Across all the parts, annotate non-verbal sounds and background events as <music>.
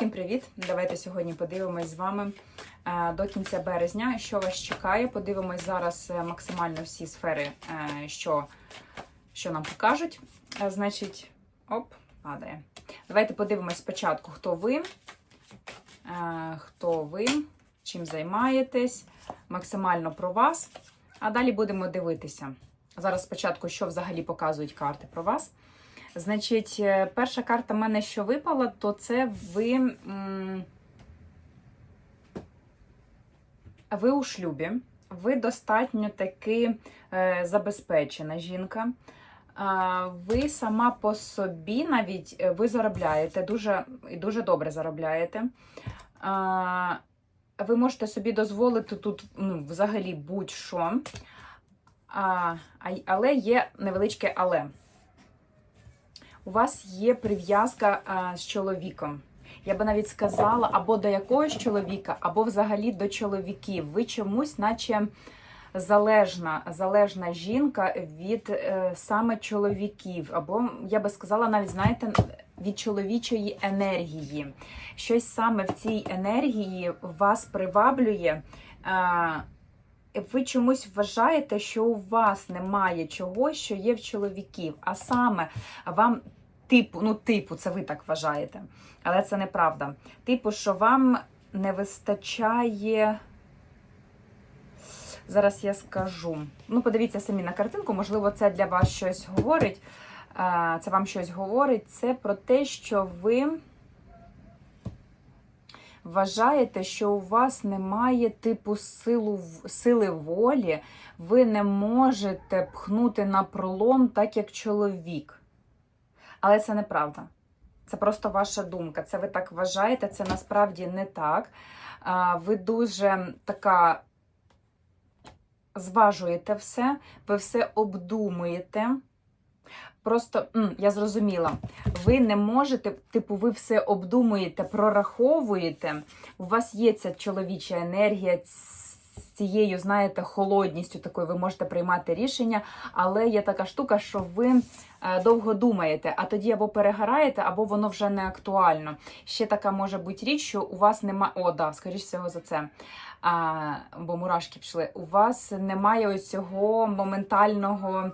Всім привіт! Давайте сьогодні подивимось з вами е, до кінця березня, що вас чекає. Подивимось зараз е, максимально всі сфери, е, що, що нам покажуть. Значить, оп, падає. Давайте подивимось спочатку, хто ви, хто ви, чим займаєтесь, максимально про вас. А далі будемо дивитися. Зараз спочатку, що взагалі показують карти про вас. Значить, е, перша карта в мене, що випала, то це ви. Ви у шлюбі, ви достатньо таки е, забезпечена жінка. Ви сама по собі навіть е, ви заробляєте дуже і дуже добре заробляєте. Ви можете собі дозволити тут ну, взагалі будь-що. А- Але є невеличке але у вас є прив'язка з чоловіком. Я би навіть сказала, або до якогось чоловіка, або взагалі до чоловіків. Ви чомусь, наче залежна, залежна жінка від е, саме чоловіків, або я би сказала, навіть знаєте, від чоловічої енергії. Щось саме в цій енергії вас приваблює. А, ви чомусь вважаєте, що у вас немає чогось, що є в чоловіків, а саме вам типу, ну, типу, це ви так вважаєте, але це неправда. Типу, що вам не вистачає. Зараз я скажу. Ну, подивіться самі на картинку, можливо, це для вас щось говорить. Е, Це вам щось говорить. Це про те, що ви вважаєте, що у вас немає типу силу, сили волі, ви не можете пхнути на пролом так, як чоловік. Але це неправда. Це просто ваша думка. Це ви так вважаєте, це насправді не так. Ви дуже така зважуєте все, ви все обдумуєте. Просто я зрозуміла, ви не можете, типу, ви все обдумуєте, прораховуєте. У вас є ця чоловіча енергія цією, знаєте, холодністю такою, ви можете приймати рішення, але є така штука, що ви е, довго думаєте, а тоді або перегораєте, або воно вже не актуально. Ще така може бути річ, що у вас немає. О, скоріш всього за це. А, бо мурашки пішли. У вас немає ось цього моментального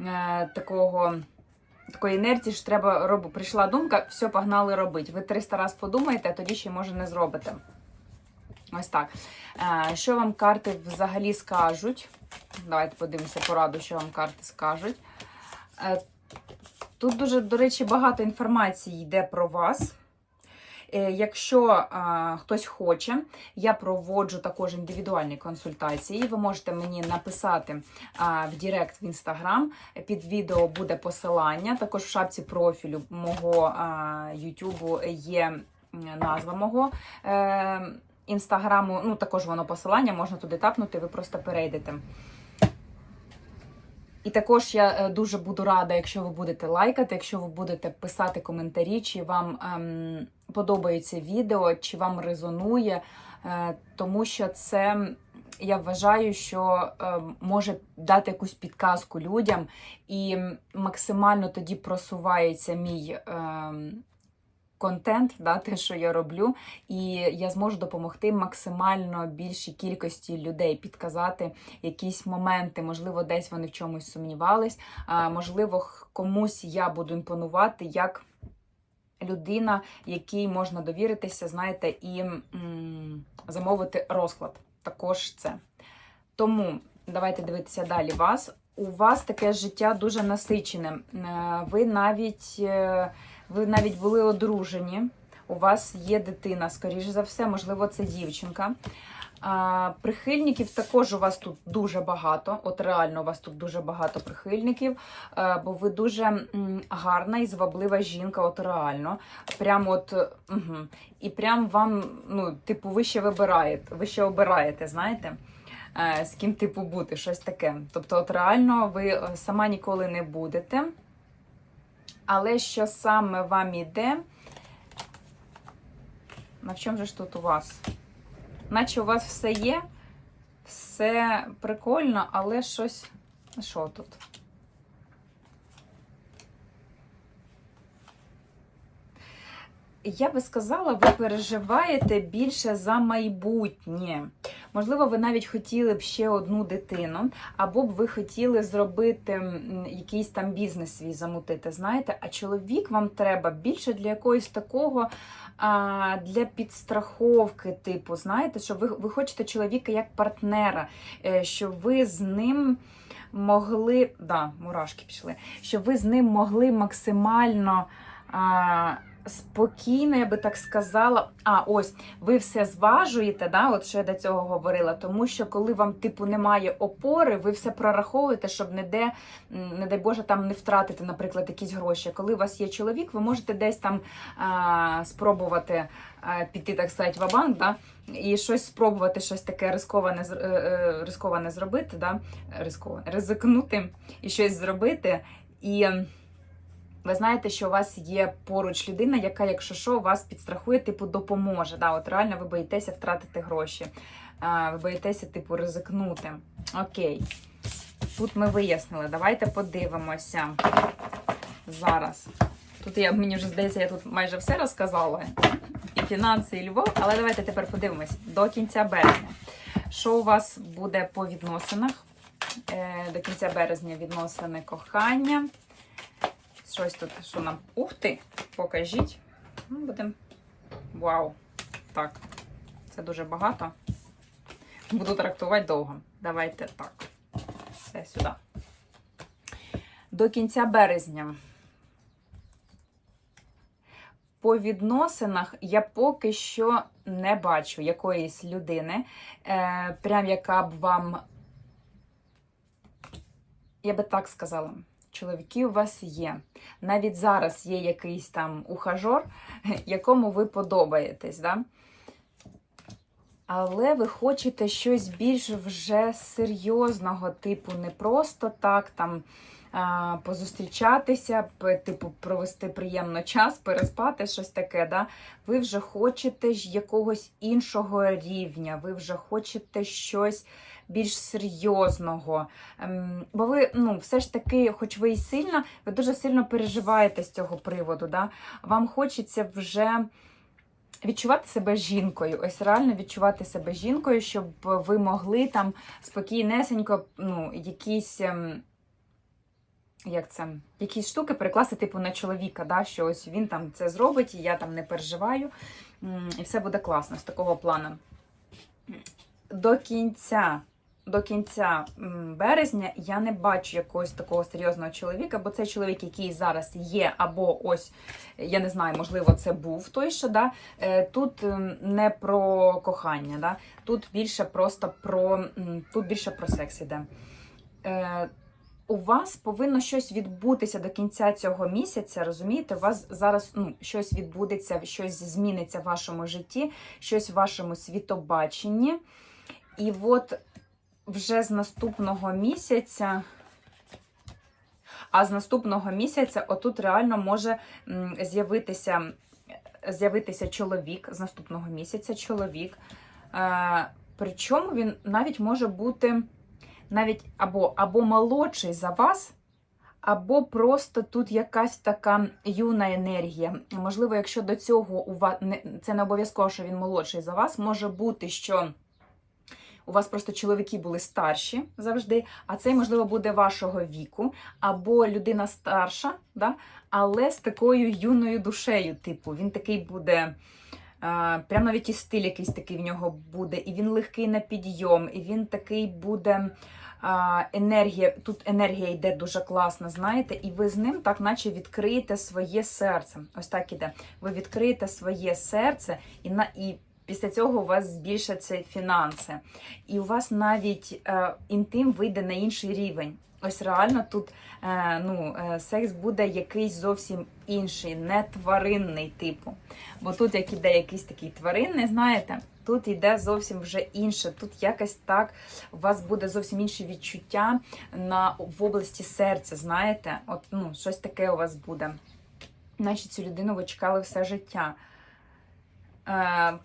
е, такого. Такої інерції що треба робити. Прийшла думка, все, погнали робити. Ви 300 раз подумаєте, а тоді ще може не зробите. Ось так. Е, Що вам карти взагалі скажуть? Давайте подивимося пораду, що вам карти скажуть. Е, Тут дуже, до речі, багато інформації йде про вас. Е, Якщо а, хтось хоче, я проводжу також індивідуальні консультації. Ви можете мені написати а, в Директ в Інстаграм. Під відео буде посилання. Також в шапці профілю мого Ютубу є назва мого. Е, Інстаграму, ну також воно посилання, можна туди тапнути, ви просто перейдете. І також я е, дуже буду рада, якщо ви будете лайкати, якщо ви будете писати коментарі, чи вам ем, подобається відео, чи вам резонує, е, тому що це я вважаю, що е, може дати якусь підказку людям, і максимально тоді просувається мій. ем, Контент, да, те, що я роблю, і я зможу допомогти максимально більшій кількості людей підказати якісь моменти, можливо, десь вони в чомусь сумнівались, а можливо, комусь я буду імпонувати як людина, якій можна довіритися, знаєте, і м, замовити розклад. Також це. Тому давайте дивитися далі вас. У вас таке життя дуже насичене. Е, Ви навіть, е, ви навіть були одружені. У вас є дитина, скоріш за все, можливо, це дівчинка. А, прихильників також у вас тут дуже багато. От реально у вас тут дуже багато прихильників, е, бо ви дуже гарна і зваблива жінка, от реально. Прямо от угу. і прям вам, ну, типу, ви ще вибираєте, ви ще обираєте, знаєте, е, з ким типу бути, щось таке. Тобто, от реально ви е, сама ніколи не будете. Але що саме вам іде? На чому же ж тут у вас? Наче у вас все є, все прикольно, але щось. Що тут? я би сказала, ви переживаєте більше за майбутнє. Можливо, ви навіть хотіли б ще одну дитину, або б ви хотіли зробити якийсь там бізнес свій замутити. Знаєте, а чоловік вам треба більше для якогось такого. А, для підстраховки, типу, знаєте, що ви, ви хочете чоловіка як партнера, е, щоб ви з ним могли. Да, мурашки пішли, щоб ви з ним могли максимально. А, Спокійно, я би так сказала. А, ось ви все зважуєте, да, от що я до цього говорила. Тому що коли вам, типу, немає опори, ви все прораховуєте, щоб не де, не дай Боже, там не втратити, наприклад, якісь гроші. Коли у вас є чоловік, ви можете десь там а, спробувати а, піти, так сказати, в банк да, і щось спробувати, щось таке рисковане, е, е, рисковане зробити, да, ризикнути і щось зробити. І. ви знаєте, що у вас є поруч людина, яка, якщо що, вас підстрахує, типу, допоможе. Да, от реально ви боїтеся втратити гроші. А, ви боїтеся, типу, ризикнути. Окей. Тут ми вияснили. Давайте подивимося зараз. Тут я, мені вже здається, я тут майже все розказала. І фінанси, і любов. Але давайте тепер подивимось до кінця березня. Що у вас буде по відносинах? Е, до кінця березня відносини кохання. Щось тут, що нам. Ух ти! Покажіть. Ну, будемо. Вау! Так, це дуже багато. Буду трактувати довго. Давайте так. Все сюди. До кінця березня. По відносинах я поки що не бачу якоїсь людини, е, прям яка б вам, я би так сказала, чоловіки у вас є. Навіть зараз є якийсь там ухажор, <laughs> якому ви подобаєтесь. Да? Але ви хочете щось більш вже серйозного, типу, не просто так там позустрічатися, типу, провести приємно час, переспати, щось таке. Да? Ви вже хочете ж якогось іншого рівня, ви вже хочете щось більш серйозного. Ем, бо ви, ну, все ж таки, хоч ви і сильна, ви дуже сильно переживаєте з цього приводу. Да? Вам хочеться вже відчувати себе жінкою. Ось реально відчувати себе жінкою, щоб ви могли там спокійнесенько, ну, якісь. ем, Як це? Якісь штуки перекласти типу на чоловіка, да? що ось він там це зробить, і я там не переживаю, і все буде класно з такого плану. До кінця, до кінця березня я не бачу якогось такого серйозного чоловіка, бо це чоловік, який зараз є, або ось, я не знаю, можливо, це був той, що да? Е, тут не про кохання, да? тут більше просто про тут більше про секс іде. Е, у вас повинно щось відбутися до кінця цього місяця. Розумієте, у вас зараз ну, щось відбудеться, щось зміниться в вашому житті, щось в вашому світобаченні. І от вже з наступного місяця. А з наступного місяця отут реально може з'явитися з'явитися чоловік з наступного місяця чоловік. Е, причому він навіть може бути навіть або, або молодший за вас, або просто тут якась така юна енергія. Можливо, якщо до цього у вас це не обов'язково, що він молодший за вас, може бути, що у вас просто чоловіки були старші завжди, а цей, можливо, буде вашого віку, або людина старша, да? але з такою юною душею. Типу, він такий буде. А, прям навіть і стиль якийсь такий в нього буде, і він легкий на підйом, і він такий буде. А, енергія, тут енергія йде дуже класна, знаєте, і ви з ним так, наче відкриєте своє серце. Ось так іде. Ви відкриєте своє серце, і на і після цього у вас збільшаться фінанси. І у вас навіть е, інтим вийде на інший рівень. Ось реально тут е, ну, е, секс буде якийсь зовсім інший, не тваринний типу. Бо тут, як іде якийсь такий тваринний, знаєте, тут йде зовсім вже інше. Тут якось так у вас буде зовсім інше відчуття на, в області серця, знаєте, от ну, щось таке у вас буде. Наче цю людину ви чекали все життя. Е,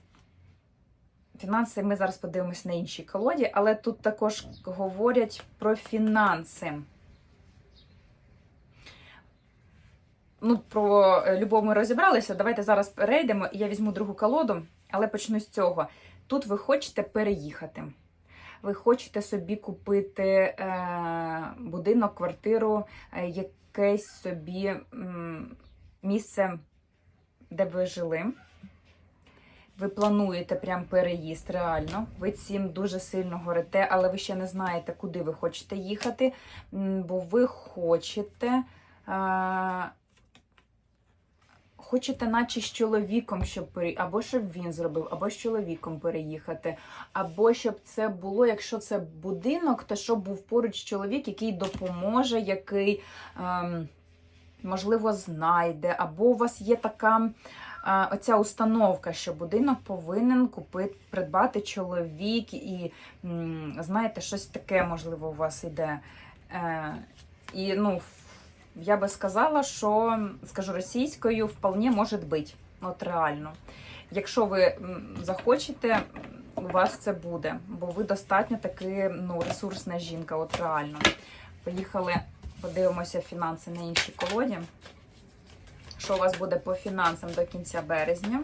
Фінанси ми зараз подивимося на іншій колоді, але тут також говорять про фінанси. ну, про е, любов ми розібралися. Давайте зараз перейдемо, я візьму другу колоду, але почну з цього. Тут ви хочете переїхати. Ви хочете собі купити е, будинок, квартиру, е, якесь собі м, місце, де ви жили. Ви плануєте прям переїзд реально. Ви цим дуже сильно горите, але ви ще не знаєте, куди ви хочете їхати, бо ви хочете. Е, Хочете, наче з чоловіком, щоб пере... або щоб він зробив, або з чоловіком переїхати, або щоб це було, якщо це будинок, то щоб був поруч чоловік, який допоможе, який, ем, можливо, знайде, або у вас є така оця установка, що будинок повинен купити, придбати чоловік, і знаєте, щось таке, можливо, у вас іде. Е, і ну, я би сказала, що скажу російською, вполне може бути. От реально. Якщо ви захочете, у вас це буде, бо ви достатньо таки ну, ресурсна жінка, от реально. Поїхали, подивимося фінанси на іншій колоді. Що у вас буде по фінансам до кінця березня?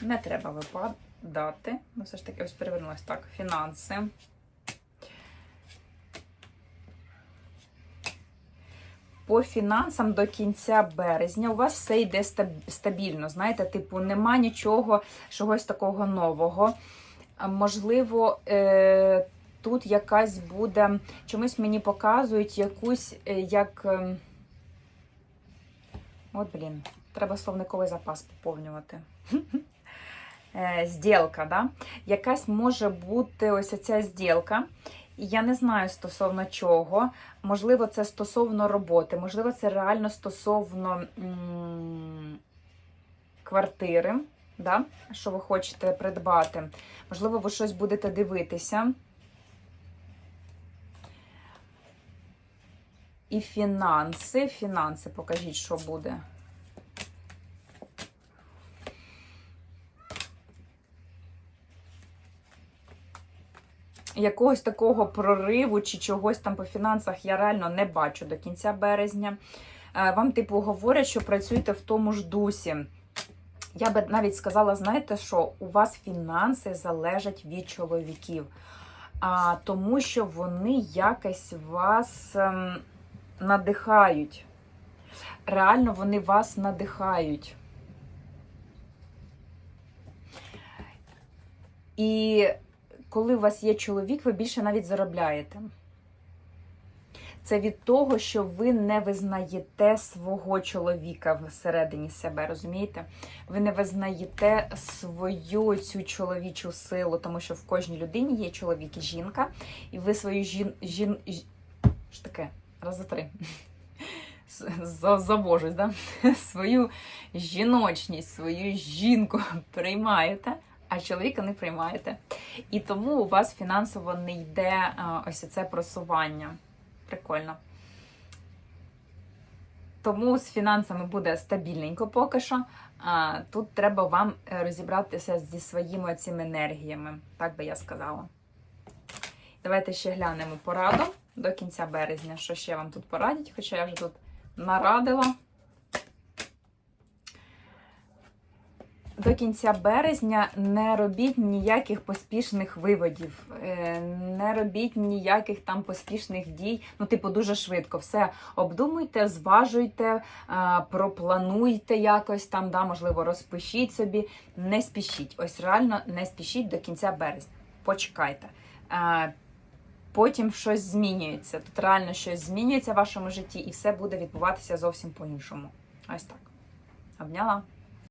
Не треба випадати. Ну, все ж таки, ось перевернулось так. Фінанси. по фінансам до кінця березня у вас все йде стабільно. Знаєте, типу, нема нічого, чогось такого нового. Можливо, е, тут якась буде, чомусь мені показують якусь е, як. От, блін, треба словниковий запас поповнювати. <laughs> Е, Зділка, да? Якась може бути ось ця зділка. Я не знаю стосовно чого. Можливо, це стосовно роботи, можливо, це реально стосовно м, квартири, да? що ви хочете придбати. Можливо, ви щось будете дивитися. І фінанси. Фінанси, покажіть, що буде. якогось такого прориву чи чогось там по фінансах я реально не бачу до кінця березня. Е, Вам, типу, говорять, що працюєте в тому ж дусі. Я би навіть сказала, знаєте, що у вас фінанси залежать від чоловіків, а, тому що вони якось вас ем, надихають. Реально вони вас надихають. І коли у вас є чоловік, ви більше навіть заробляєте. Це від того, що ви не визнаєте свого чоловіка всередині себе, розумієте? Ви не визнаєте свою цю чоловічу силу, тому що в кожній людині є чоловік і жінка, і ви свою жін... жін... Що таке? Раз три. Завожусь, да? свою жіночність, свою жінку приймаєте, а чоловіка не приймаєте. І тому у вас фінансово не йде ось це просування. Прикольно. Тому з фінансами буде стабільненько поки що. Тут треба вам е, розібратися зі своїми цими енергіями, так би я сказала. Давайте ще глянемо пораду до кінця березня, що ще вам тут порадять, хоча я вже тут нарадила. До кінця березня не робіть ніяких поспішних виводів, е, не робіть ніяких там поспішних дій. Ну, типу, дуже швидко. Все обдумуйте, зважуйте, а, проплануйте якось там, да, можливо, розпишіть собі. Не спішіть. Ось реально не спішіть до кінця березня. Почекайте. Потім щось змінюється. Тут реально щось змінюється в вашому житті, і все буде відбуватися зовсім по-іншому. Ось так. Обняла.